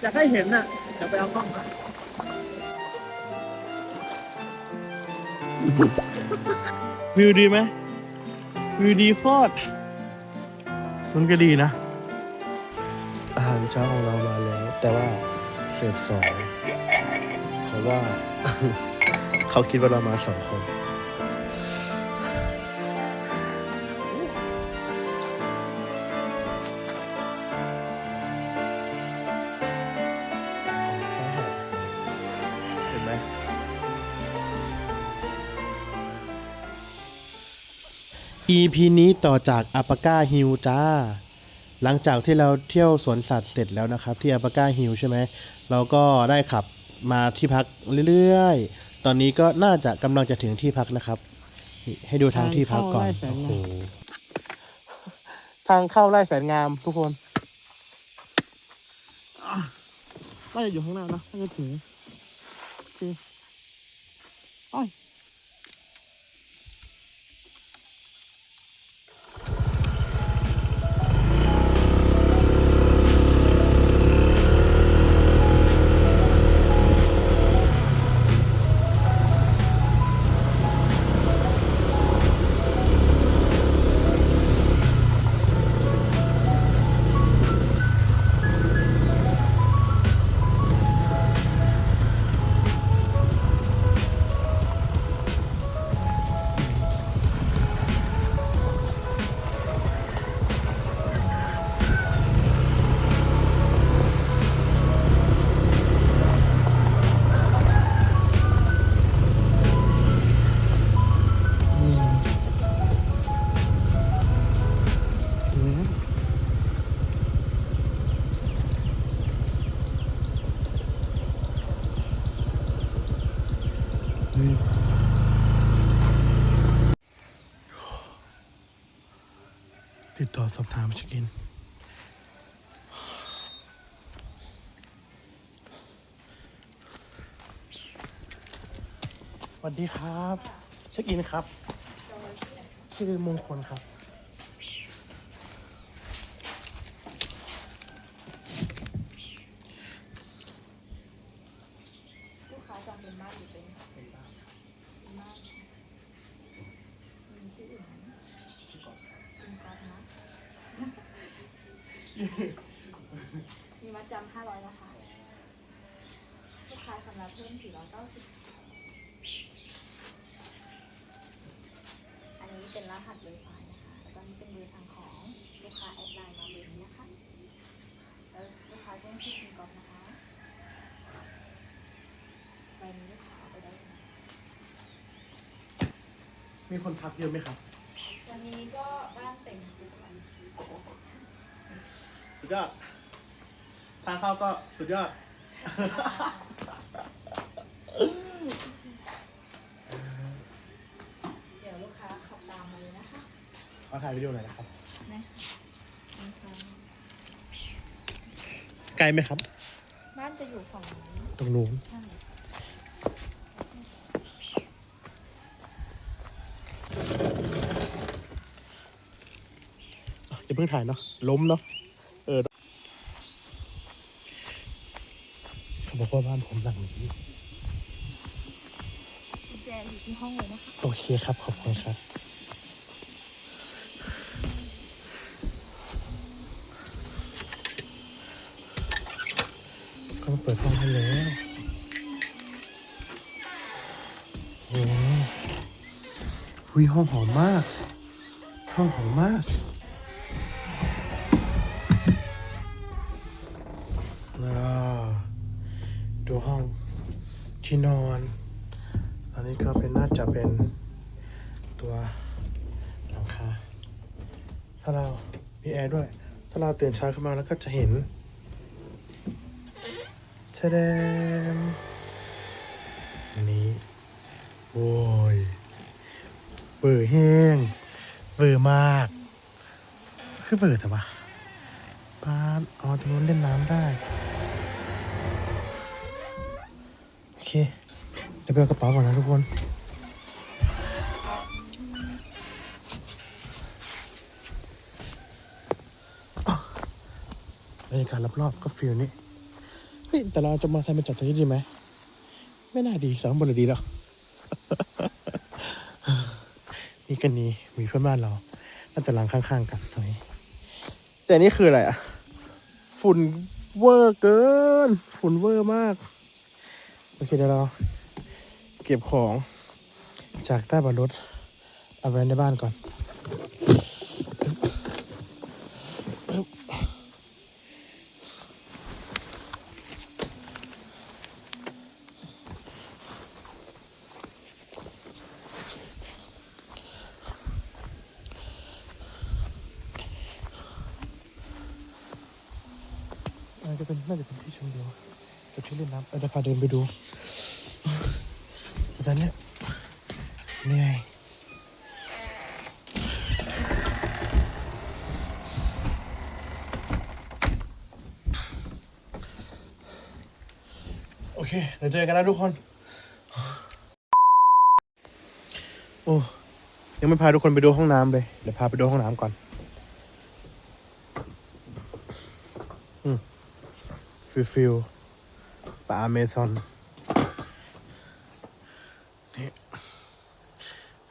อยากให้เห็นน่ะเดี๋ยวไปเอากล้องมาวิวดีไหมวิวดีโคตรมันก็ดีนะ อาหารเช้าของเรามาแล้ว แต่ว่าเสิร์ฟสองเพราะว่า เขาคิดว่าเรามาสองคน EP นี้ต่อจากอัปกาฮิลจ้า หลังจากที่เราเที่ยวสวนสัตว์เสร็จแล้วนะครับ ที่อัปกาฮิลใช่ไหมเราก็ได้ขับมาที่พักเรื่อยๆ ตอนนี้ก็น่าจะกำลังจะถึงที่พักนะครับนี่ให้ดูทางที่พักก่อนทางเข้าไร่แสนโอ้งามโหทางเข้าไร่แสนงามทุกคนน่าจะอยู่ข้างหน้านะน่าจะถึงโอเค สอบถามสกิน สวัสดีครับเช็คอินครับ ชื่อมงคลครับ ลูกค้าจำเป็นบ้านหรือเป็นเป็นบ้านเป็นบ้านค่ะมีชื่ออื่นไหมชื่อกอล์ฟเป็นกอล์ฟนะ มีมัดจำห้าร้อยนะคะลูกค้าสำหรับเพิ่มสี่ร้อยเก้าสิบอันนี้เป็นรหัสเวฟายนะคะ แล้วก็นี่เป็นเบอร์สั่งของลูกค้าแอดไลน์มาเบอร์นี้นะคะ แล้วลูกค้าแจ้งชื่อคุณกอล์ฟนะคะใบนี้ลูกค้าเอาไปได้เลยนะมีคนพักเยอะไหมครับ วันนี้ก็บ้านเต็มทุกวัน สุดยอด ทางเข้าก็สุดยอด เดี๋ยวลูกค้าขับตามมาเลยนะคะขอถ่ายวิดีโอหน่อยนะครับ นะนี่ค่ะไกลไหมครับ บ้านจะอยู่ฝั่งนี้ตรงนู้นใช่อย่าเพิ่งถ่ายเนาะล้มเนาะ เออ เขาบอกว่าบ้านผมหลังนี้กุญแจอยู่ที่ห้องเลยนะคะ โอเคครับ ขอบคุณครับ ก็มาเปิดห้องให้แล้วโอ้โหหุยห้องหอมมาก ห้องหอมมาก มีแอร์ด้วย ถ้าเราตื่นเช้าขึ้นมาแล้วก็จะเห็นชะเดมนี้โอ้ยเบื่อแห้งเบื่อมาก คือเบื่อแต่ว่าป้านอ๋อตรงนู้นเล่นน้ำได้ โอเค เดี๋ยวไปเอากระเป๋าก่อนนะทุกคน รรยากาศรอบๆก็ฟิลนี้ฮ้ยแต่เราจะมอเตอร์ไซค์มาจอดตรงนี้ดีไหมไม่น่าดีสองบนเลยดีแล้วนี่กันนี้มีเพื่อนบ้านเราน่าจะหลังข้างๆกันตรงนี้แต่นี่คืออะไรอะฝุ่นเวอร์เกิน ฝุ่นเวอร์มาก โอเคเดี๋ยวเรา เก็บของจากใต้บนรถเอาไว้ในบ้านก่อน น่าจะเป็นน่าจะเป็นที่ชมวิวกับที่เล่นน้ำเราจะพาเดินไปดูตอนนี้เหนื่อยโอเค เดี๋ยวเจอกันนะทุกคน โอ้ ยังไม่พาทุกคนไปดูห้องน้ำเลย เดี๋ยวพาไปดูห้องน้ำก่อนฟิลฟิล ป่าเมซอน นี่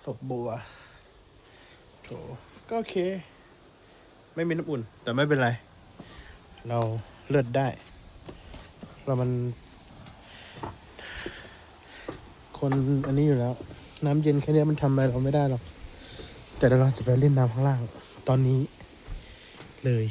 ฝักบัวโถก็โอเค ไม่มีน้ำอุ่น แต่ไม่เป็นไร เราเลือดได้ เรามัน คนอันนี้อยู่แล้ว น้ำเย็นแค่นี้มันทำอะไรเราไม่ได้หรอก แต่เราจะไปเล่นน้ำข้างล่าง ตอนนี้เลย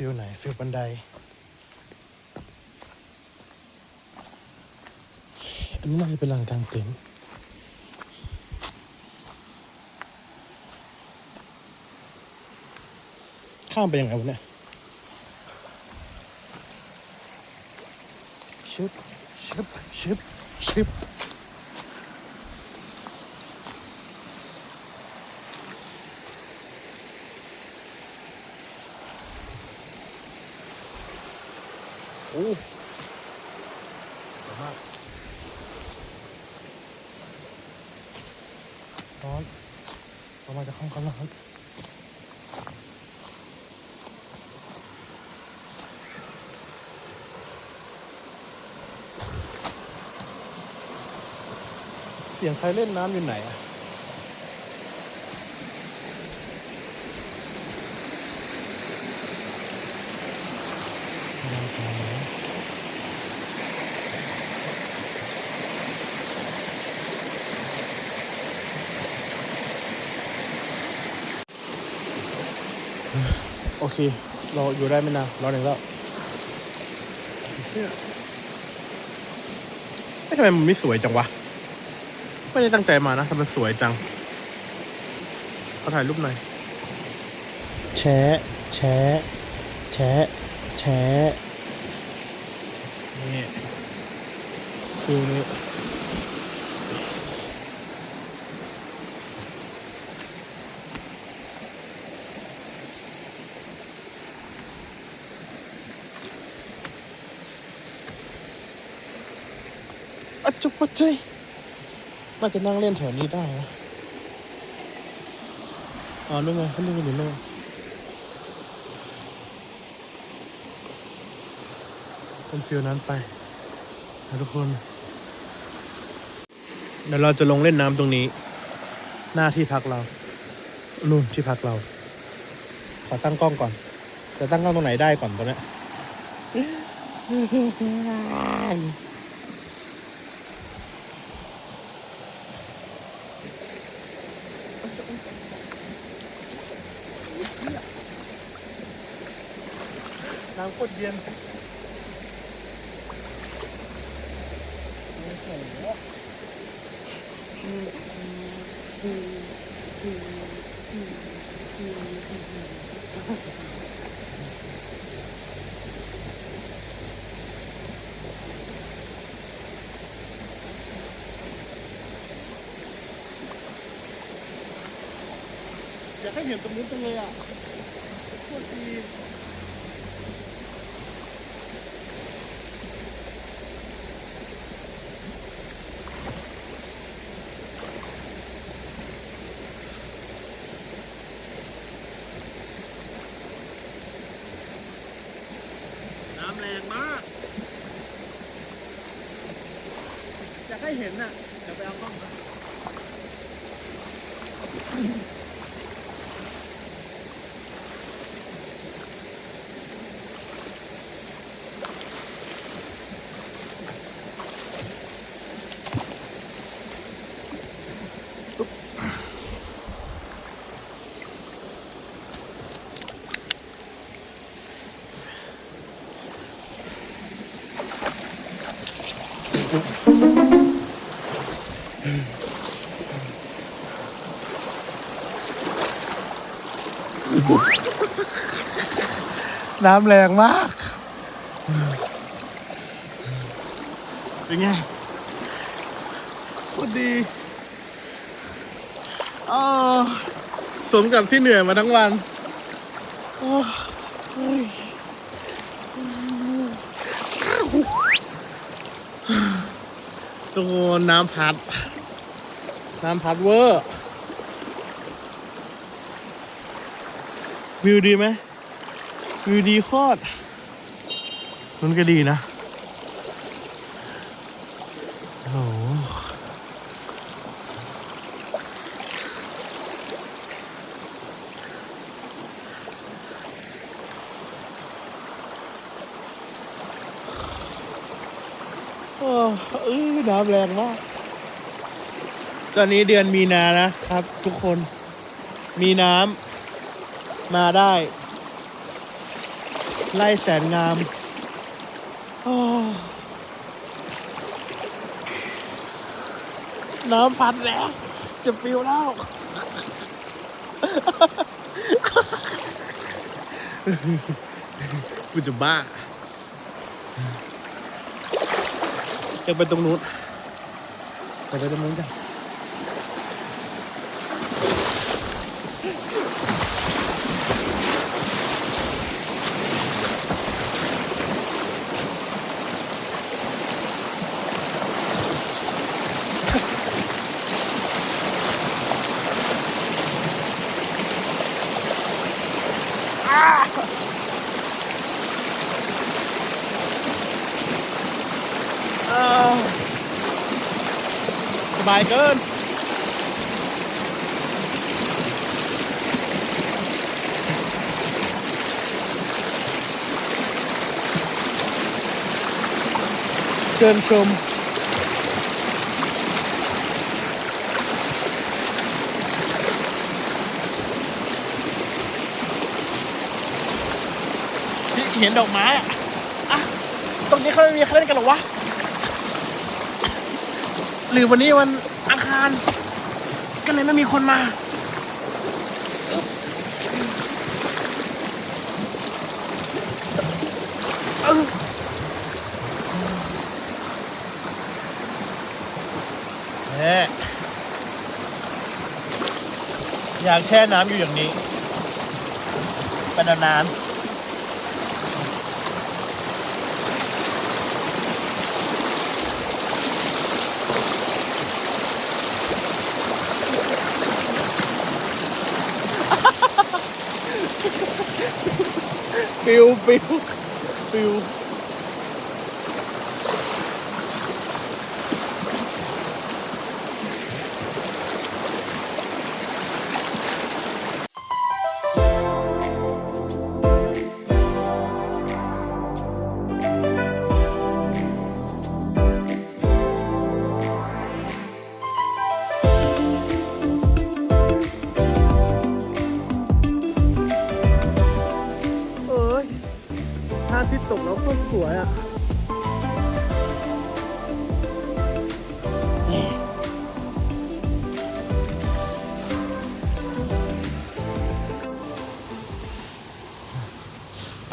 ฟิลไหน ฟิลบันไดอันนี้น่าจะเป็นหลังกลางเต็นท์ข้ามไปยังไงวะเนี่ยชึบชึบชึบชึบโอ้สวยมาก ร้อนออกมาจากห้องกันร้อนเสียง ใครเล่นน้ำอยู่ไหนอะโอเค เราอยู่ได้ไม่นานรอหนึ่งแล้วเชี่ทำไมมันไม่สวยจังวะ ไม่ได้ตั้งใจมานะทำไมมันสวยจังเขาถ่ายรูปหน่อยแชะแชะแชะแชะนี่ฟิลนี้อะจุกปะเจย น่าจะนั่งเล่นแถวนี้ได้นะอ๋อนู่นไงเขาเล่นกันอยู่นู่นเป็นฟิลนั้นไปนะทุกคน เดี๋ยวเราจะลงเล่นน้ำตรงนี้ หน้าที่พักเรา นู่นที่พักเรา ขอตั้งกล้องก่อน จะตั้งกล้องตรงไหนได้ก่อนตอนเนี้ ยน้ำโคตรเย็นอยากให้เห็นตรงนู้นจังเลยอะโคตรดีำแรงมาก อยากให้เห็นน่ะ เดี๋ยวไปเอากล้องมา น้ำแรงมาก เป็นไงโคตรดีอ๋อสมกับที่เหนื่อยมาทั้งวันโอ้ย ตัวน้ำพัด น้ำพัดเวอร์วิวดีไหมวิวดีโคตรมันก็ดีนะโอ้โหโอ้ เออน้ำแรงมาก ตอนนี้เดือนมีนานะครับ ทุกคน มีน้ำมาได้ ไล่แสนงามโอ้น้ำพัดแล้ว จะปิวแล้ว กูจะบ้า จะไปตรงนู้นจะไปตรงนู้นจ้ะายเกิน เชิญชมที่เห็นดอกไม้อะตรงนี้เขาไม่มีใครเล่นกันหรอวะ รือวันนี้วันอังคาร ก็เลยไม่มีคนมาเออแม่อยากแช่น้ำอยู่อย่างนี้เป็นนา ปิวปิ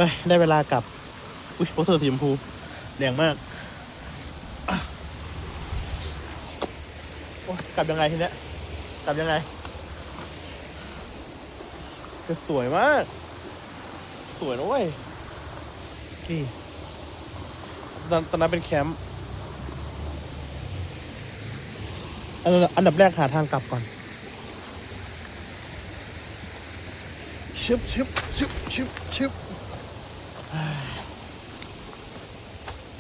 ไปได้เวลากลับ อุ้ยโปสเตอร์สีชมพูแดงมากอะโอ้ยกลับยังไงทีเนี้ยกลับยังไงจะสวยมาก สวยนะเว้ยนี่ตอนตอนนั้นเป็นแคมป์อันดับอันดับแรกหาทางกลับก่อนชึบชึบชึบชึบชึบ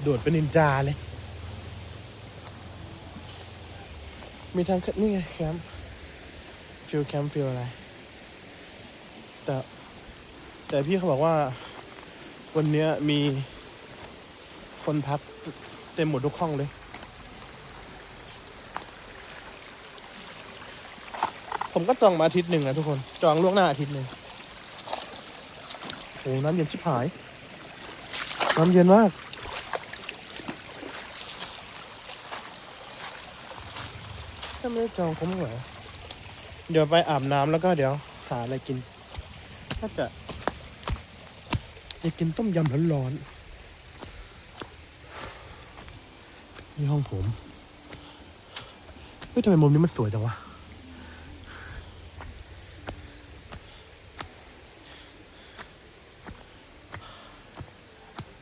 โดดเป็นนินจาเลย มีทางขึ้นนี่ไงแคมป์ฟิลแคมป์ฟิลอะไร แต่แต่พี่เขาบอกว่า วันเนี้ยมีคนพักเต็มหมดทุกห้องเลยผมก็จองมาอาทิตย์หนึ่งนะทุกคน จองล่วงหน้าอาทิตย์หนึ่งโอ้น้ำเย็นชิบหาย น้ำเย็นมากถ้าไม่ได้จองคงไม่ไหวเดี๋ยวไปอาบน้ำแล้วก็เดี๋ยวหาอะไรกิน ถ้าจะอยากกินต้มยำร้อนๆนี่ห้องผมเฮ้ยทำไมมุมนี้มันสวยจังวะ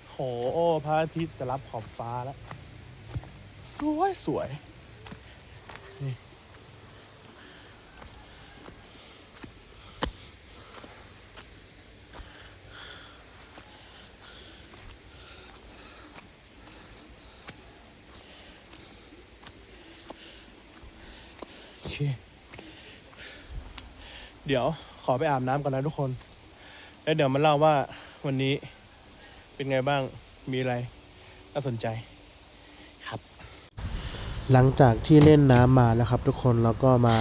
โห พระอาทิตย์จะรับขอบฟ้าแล้ว สวยสวยนี่โอเค เดี๋ยวขอไปอาบน้ำก่อนนะทุกคน แล้วเดี๋ยวมาเล่าว่าวันนี้เป็นไงบ้าง มีอะไรน่าสนใจครับ หลังจากที่เล่นน้ำมานะครับ ทุกคนแล้วก็มา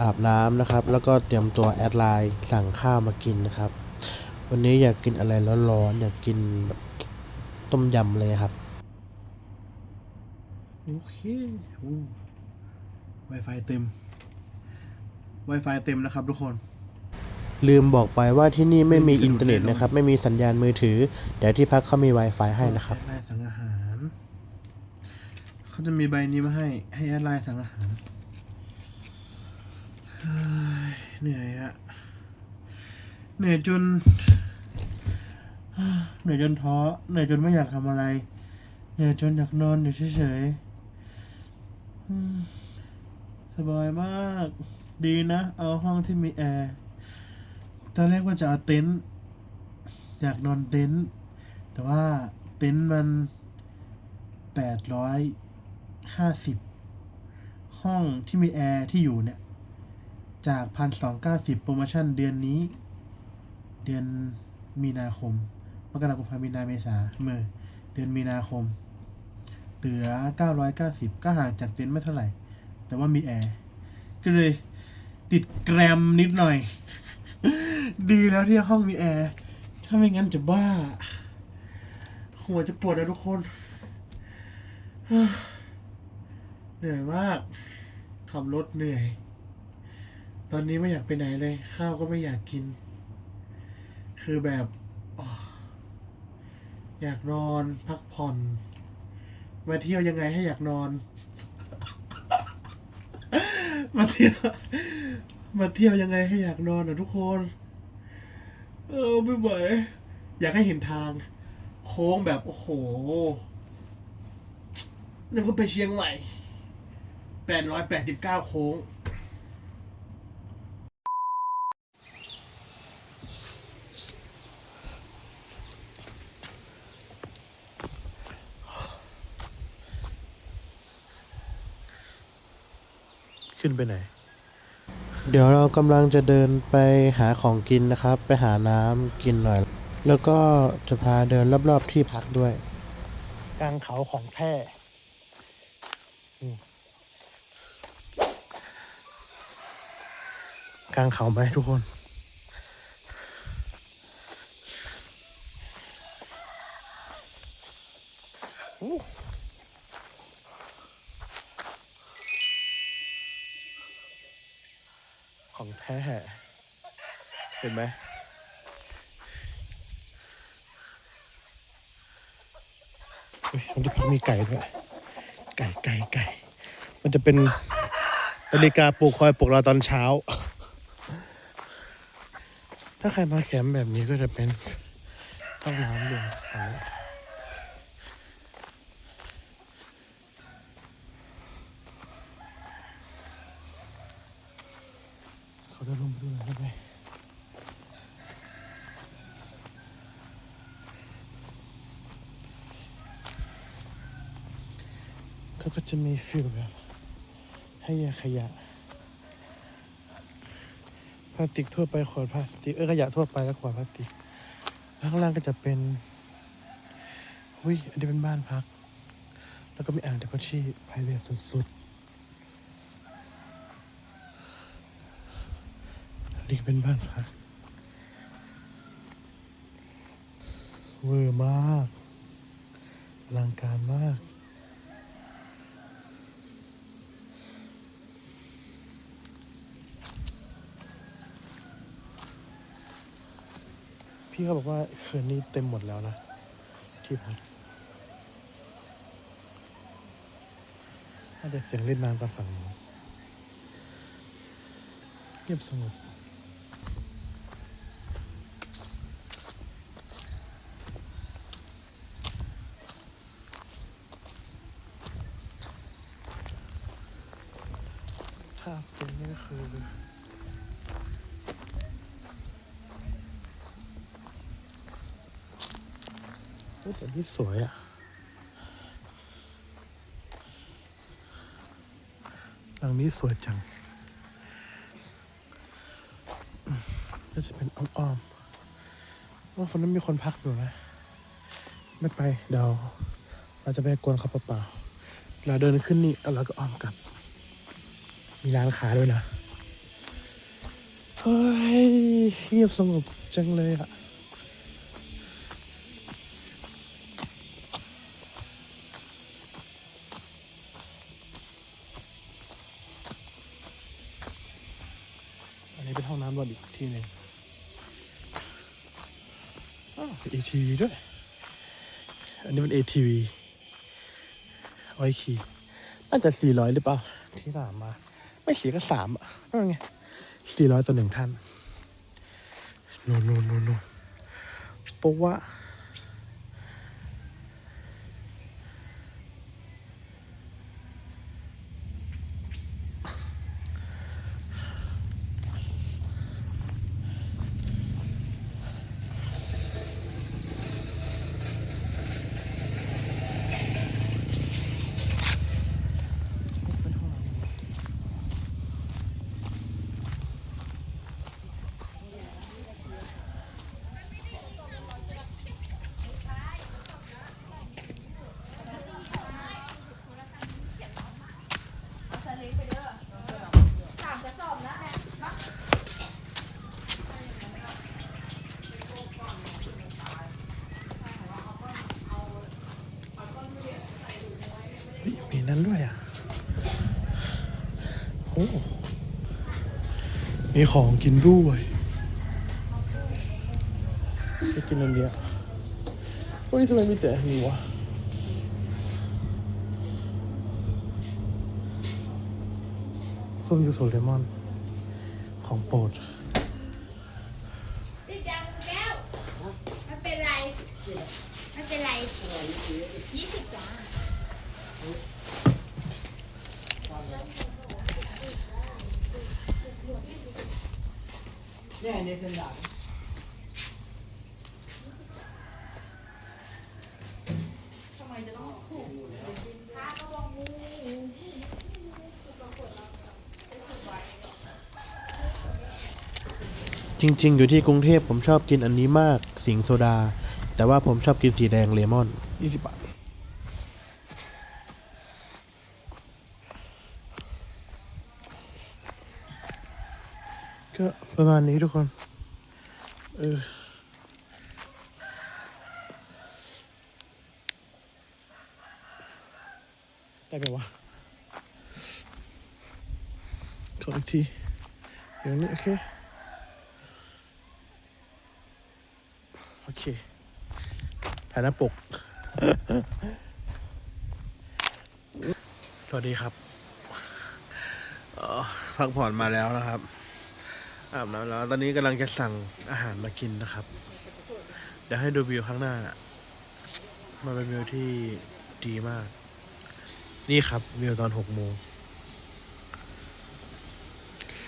อาบน้ำนะครับ แล้วก็เตรียมตัวแอดไลน์สั่งข้าวมากินนะครับ วันนี้อยากกินอะไรร้อนๆอยากกินแบบต้มยำเลยครับโอเค Wi-Fi เต็ม Wi-Fi เต็มนะครับทุกคน ลืมบอกไปว่าที่นี่ไม่มีไม่มีอินเทอร์เน็ตสะดวกแน่นอนนะครับ ไม่มีสัญญาณมือถือ เดี๋ยวที่พักเขามี Wi-Fi ให้นะครับแอดไลน์สั่งอาหาร เขาจะมีใบนี้มาให้ ให้แอดไลน์สั่งอาหารเฮ้ยเหนื่อยอะเหนื่อยจน เหนื่อยจนท้อ เหนื่อยจนไม่อยากทำอะไร เหนื่อยจนอยากนอนอยู่เฉยๆอืมสบายมาก ดีนะ เอาห้องที่มีแอร์ต อนแรกว่าจะเอาเต็นท์อยากนอนเต็นท์แต่ว่าเต็นท์มันแปดร้อยห้าสิบห้องที่มีแอร์ที่อยู่เนี่ย จากพันสองเก้าสิบโปรโมชั่นเดือนนี้ เดือนมีนาคมมกราคมพามีนาเมษาเมื่อเดือนมีนาคม เหลือเก้าร้อยเก้าสิบก็ห่างจากเต็นท์ไม่เท่าไหร่ แต่ว่ามีแอร์ ก็เลย ติดแกรมนิดหน่อย ดีแล้วที่ห้องมีแอร์ ถ้าไม่งั้นจะบ้า หัวจะปวดนะทุกคนเหนื่อยมากขับรถเหนื่อย ตอนนี้ไม่อยากไปไหนเลย ข้าวก็ไม่อยากกิน คือแบบออยากนอน พักผ่อน มาเที่ยวยังไงให้อยากนอน มาเที่ยว มาเที่ยวยังไงให้อยากนอนอะทุกคน เออไม่ไหวอยากให้เห็นทาง โค้งแบบโอ้โหนึกว่าไปเชียงใหม่แปดร้อยแปดสิบเก้าโค้ง ขึ้นไปไหน เดี๋ยวเรากำลังจะเดินไปหาของกินนะครับ ไปหาน้ำกินหน่อย แล้วก็จะพาเดินรอบๆที่พักด้วย กลางเขาของแท้กลางเขาไหมทุกคน ของแท้ เห็นไหมมันจะพักมีไก่ด้วย ไก่ไก่ไก่ มันจะเป็นนาฬิกาปลุกคอยปลุกเราตอนเช้า ถ้าใครมาแคมป์แบบนี้ก็จะเป็นห้องน้ำด้วยอันนี้เขาจะลงไปดูหน่อยได้ไหม เขาก็ จะมีฟิลแบบให้แยกขยะพลาสติกทั่วไปขวดพลาสติกเออขยะทั่วไปแล้วขวดพลาสติกล้วข้างล่างก็จะเป็นอุ้ยอันนี้เป็นบ้านพัก แล้วก็มีอ่างเดคอชี่ไพรเวทสุดๆอันนี้เป็นบ้านพักเวอร์มากอลังการมาก พี่เขาบอกว่าคืนนี้เต็มหมดแล้วนะ ที่พักน่าจะเสียงเล่นน้ำตามฝั่งนู้นเงียบสงบภาพตรงนี้ก็คือ แต่นี่สวยอะหลังนี้สวยจังก็จะเป็นอ้อมๆว่าคนนั้นมีคนพักอยู่นะ ไม่ไปเดี๋ยวเราจะไปกวนเขาเปล่าๆเราเดินขึ้นนี่แล้วเราก็อ้อมกลับ มีร้านขายด้วยนะ เฮ้ยเงียบสงบจังเลยอะ อันนี้เป็นห้องน้ำรถอีกที่หนึ่งอ้าวเป็น ATV ด้วย อันนี้เป็น ATV เอาไว้ขี่น่าจะ 400 หรือเปล่า ที่ถามมา ไม่สี่ก็สามอะนั่นไง400 ต่อหนึ่งท่าน โน่นนู่นนู่นนู่นปะว่า ถามกระสอบนะแม่ เฮ้ยมีนั้น ด้วยอะโอ้มีของกินด้วยไปกินอันเดียวโอ้ทำไมมีแต่อันนี้วะส้มยูสุเลมอน ของโปรด ติดยังแก้วไม่เป็นไรไม่เป็นไรยี่สิบจ้า จริง ๆ อยู่ที่กรุงเทพผมชอบกินอันนี้มาก สิงโซดา แต่ว่าผมชอบกินสีแดงเลมอน 20 บาท ก็ประมาณนี้ทุกคน เออได้ไหมวะขออีกทีอย่างนี้โอเค โอ เคถ่าน้าปก สวัสดีครับออพักผ่อนมาแล้วนะครับอาบน้ำแล้ว ตอนนี้กำลังจะสั่งอาหารมากินนะครับ เดี๋ยวให้ดูวิวข้างหน้านะมันเป็นวิวที่ดีมาก นี่ครับวิวตอนหกโมง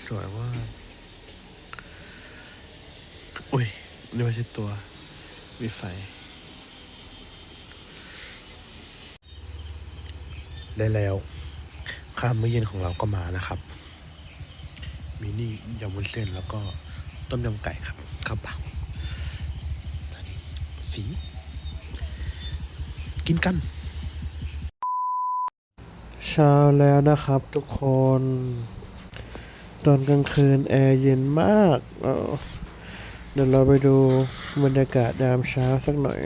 สวยว่ากอุ้ยนี่ไม่ใช่ตัว มีไฟ ได้แล้วข้าวมื้อเย็นของเราก็มานะครับ มีนี่ยำวุ้นเส้นแล้วก็ต้มยำไก่ครับข้าวเปล่าสี กินกันเช้าแล้วนะครับทุกคน ตอนกลางคืนแอร์เย็นมากเออ เดี๋ยวเราไปดูบรรยากาศยามเช้าสักหน่อย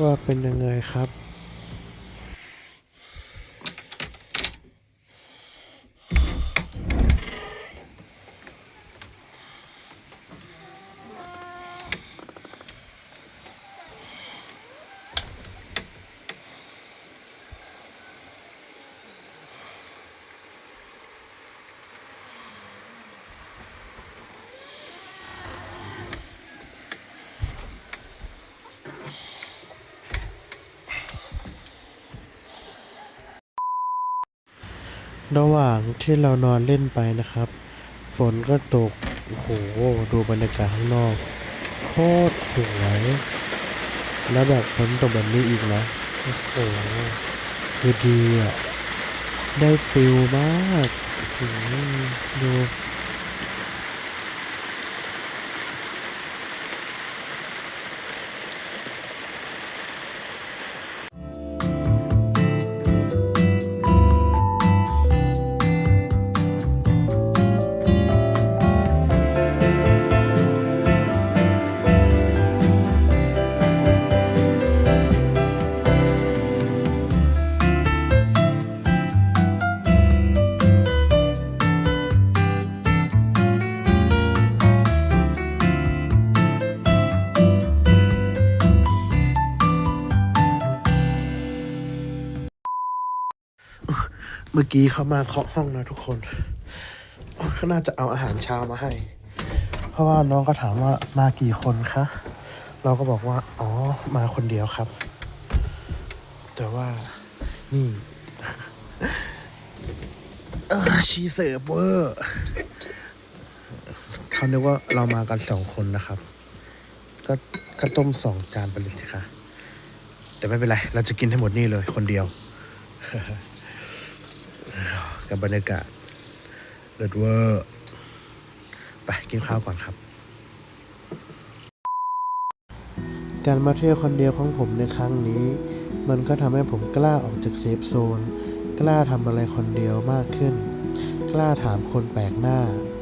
ว่าเป็นยังไงครับ ระหว่างที่เรานอนเล่นไปนะครับ ฝนก็ตก โอ้โห ดูบรรยากาศข้างนอก โคตรสวย แล้วแบบฝนตกแบบนี้อีกนะ โอ้โห คือดีอะ ได้ฟิลมากดู มื่อกี้เขามาเคาะห้องนะทุกคนเขาน่าจะเอาอาหารเช้ามาให้ เพราะว่าน้องก็ถามว่ามากี่คนคะ เราก็บอกว่า อ๋อ มาคนเดียวครับ แต่ว่านี่ชีเสิร์ฟเวอร์เขาเรียกว่าเรามากันสองคนนะครับ ก็ก็ต้มสองจานไปเลยสิคะแต่ไม่เป็นไร เราจะกินให้หมดนี่เลยคนเดียว กับบรรยากาศเลิศเวอร์ไปกินข้าวก่อนครับ การมาเที่ยวคนเดียวของผมในครั้งนี้ มันก็ทำให้ผมกล้าออกจากเซฟโซน กล้าทำอะไรคนเดียวมากขึ้น กล้าถามคนแปลกหน้า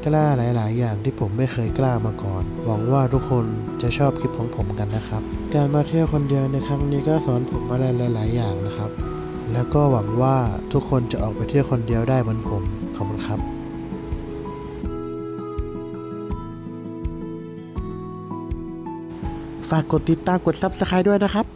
กล้าหลาย ๆ อย่างที่ผมไม่เคยกล้ามาก่อน หวังว่าทุกคนจะชอบคลิปของผมกันนะครับ การมาเที่ยวคนเดียวในครั้งนี้ก็สอนผมอะไรหลาย ๆ อย่างนะครับ แล้วก็หวังว่าทุกคนจะออกไปเที่ยวคนเดียวได้เหมือนผม ขอบคุณครับฝากกดติดตามกด Subscribe ด้วยนะครับ